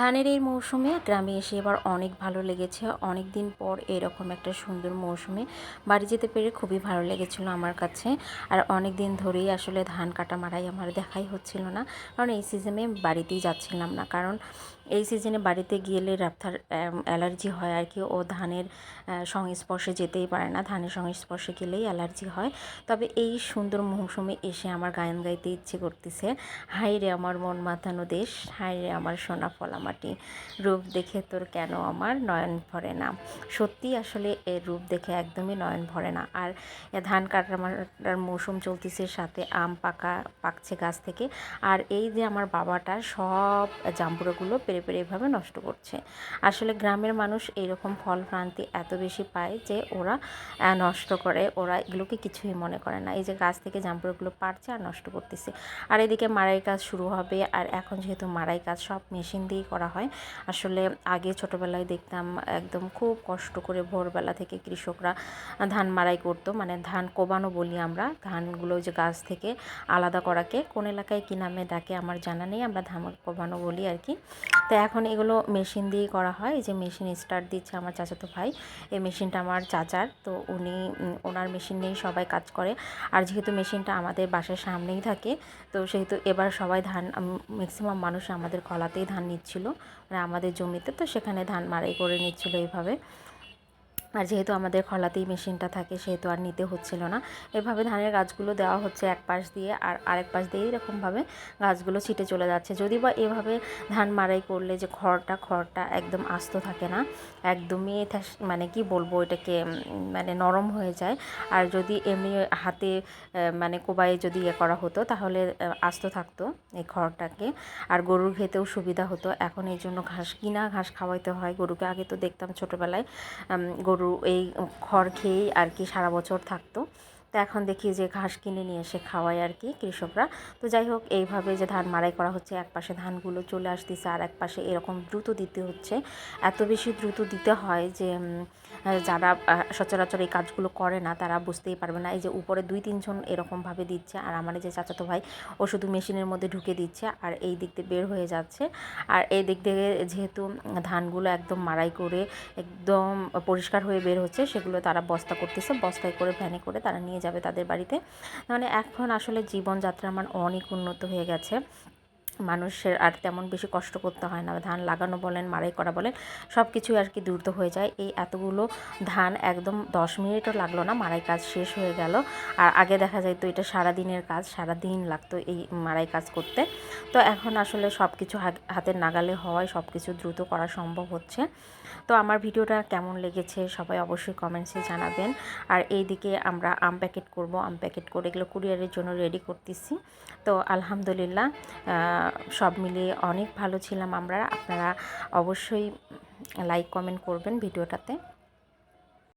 ধানের এই মৌসুমে গ্রামে এসে এবার অনেক ভালো লেগেছে। অনেক দিন পর এরকম একটা সুন্দর মৌসুমে বাড়ি যেতে পেরে খুবই ভালো লেগেছিল আমার কাছে। আর অনেক দিন ধরেই আসলে ধান কাটা মারাই আমার দেখাই হচ্ছিল না। কারণ এই সিজনে বাড়িতেই যাচ্ছিলাম না। কারণ এই সিজনে বাড়িতে গেলে রাফথার অ্যালার্জি হয় আর কি। ও ধানের সংস্পর্শে যেতেই পারে না। ধানের সংস্পর্শে গেলেই অ্যালার্জি হয়। তবে এই সুন্দর মৌসুমে এসে আমার গায়ন গাইতে ইচ্ছে করতেছে। হাই রে আমার মন মাতানো দেশ হাই রে আমার সোনা ফলা মাটি রূপ দেখে তোর কেন আমার নয়ন ভরে না? সত্যি আসলে এর রূপ দেখে একদমই নয়ন ভরে না। আর ধান কাটার মৌসুম চলতেছে সাথে আম পাকা, পাকছে গাছ থেকে। আর এই যে আমার বাবাটা সব জাম্বুরাগুলো পেরে পেরে পেরে এভাবে নষ্ট করছে। আসলে গ্রামের মানুষ এইরকম ফল প্রান্তি এত বেশি পায় যে ওরা নষ্ট করে। ওরা এগুলোকে কিছুই মনে করে না। এই যে গাছ থেকে জাম্বুরাগুলো পারছে আর নষ্ট করতেছে। আর এদিকে মারাই কাজ শুরু হবে। আর এখন যেহেতু মারাই কাজ সব মেশিন দিয়েই করা হয়, আসলে আগে ছোটোবেলায় দেখতাম একদম খুব কষ্ট করে ভোরবেলা থেকে কৃষকরা ধান মারাই করতো। মানে ধান কোবানো বলি আমরা। ধানগুলো যে গাছ থেকে আলাদা করাকে। কোন এলাকায় কী নামে ডাকে আমার জানা নেই। আমরা ধান কোবানো বলি আর কি। তো এখন এগুলো মেশিন দিয়ে করা হয়। যে মেশিন স্টার্ট দিচ্ছে আমার চাচাতো ভাই। এই মেশিনটা আমার চাচার। তো উনি ওনার মেশিন নিয়েই সবাই কাজ করে। আর যেহেতু মেশিনটা আমাদের বাসার সামনেই থাকে, তো সেহেতু এবার সবাই ধান ম্যাক্সিমাম মানুষ আমাদের কলাতেই ধান নিচ্ছিল। মানে আমাদের জমিতে, তো সেখানে ধান মারাই করে নিচ্ছিল এইভাবে। আর যেহেতু আমাদের খলাতেই মেশিনটা থাকে সেহেতু আর নিতে হচ্ছিল না। এভাবে ধানের গাছগুলো দেওয়া হচ্ছে এক পাশ দিয়ে আর আরেক পাশ দিয়ে এরকমভাবে গাছগুলো ছিটে চলে যাচ্ছে। যদি বা এভাবে ধান মারাই করলে যে খড়টা খড়টা একদম আস্ত থাকে না একদমই মানে কি বলব এটাকে মানে নরম হয়ে যায়। আর যদি এমনি হাতে মানে কোবাই যদি ইয়ে করা হতো তাহলে আস্ত থাকতো এই খড়টাকে। আর গরুর খেতেও সুবিধা হতো। এখন এই জন্য ঘাস কিনা ঘাস খাওয়াইতে হয়। গরুকে আগে তো দেখতাম ছোটোবেলায় উম, গরু এই খড় খেয়েই আর কি সারা বছর থাকতো। তো এখন দেখি যে ঘাস কিনে নিয়ে এসে খাওয়ায় আর কি কৃষকরা। তো যাই হোক, এইভাবে যে ধান মাড়াই করা হচ্ছে, এক পাশে ধানগুলো চলে আসতেছে, আর এক পাশে এরকম দ্রুত দিতে হচ্ছে। এত বেশি দ্রুত দিতে হয় যে যারা সচরাচর এই কাজগুলো করে না, তারা বুঝতেই পারবে না। এই যে উপরে দুই তিনজন এরকমভাবে দিচ্ছে, আর আমার যে চাচাতো ভাই, ও শুধু মেশিনের মধ্যে ঢুকে দিচ্ছে, আর এই দিক দিয়ে বের হয়ে যাচ্ছে। আর এই দিক থেকে যেহেতু ধানগুলো একদম মাড়াই করে, একদম পরিষ্কার হয়ে বের হচ্ছে, সেগুলো তারা বস্তা করতেছে, বস্তায় করে ভ্যানে করে তারা নিয়ে যাবে তাদের বাড়িতে। মানে এখন আসলে জীবনযাত্রা আমার অনেক উন্নত হয়ে গেছে। মানুষের আর তেমন বেশি কষ্ট করতে হয় না। ধান লাগানো বলেন, মাড়াই করা বলেন সব কিছুই আর কি দ্রুত হয়ে যায়। এই এতগুলো ধান একদম দশ মিনিটও লাগল না, মাড়াই কাজ শেষ হয়ে গেল। আর আগে দেখা যায় তো এটা সারা দিনের কাজ সারা দিন লাগতো এই মাড়াই কাজ করতে। তো এখন আসলে সব কিছু হাত- হাতের নাগালে হওয়ায় সব কিছু দ্রুত করা সম্ভব হচ্ছে। তো আমার ভিডিওটা কেমন লেগেছে সবাই অবশ্যই কমেন্টসে জানাবেন। আর এই দিকে আমরা আম প্যাকেট করব। আম প্যাকেট করে এগুলো কুরিয়ারের জন্য রেডি করতেছি। তো আলহামদুলিল্লাহ সব মিলিয়ে অনেক ভালো ছিলাম আমরা। আপনারা অবশ্যই লাইক কমেন্ট করবেন ভিডিওটাতে।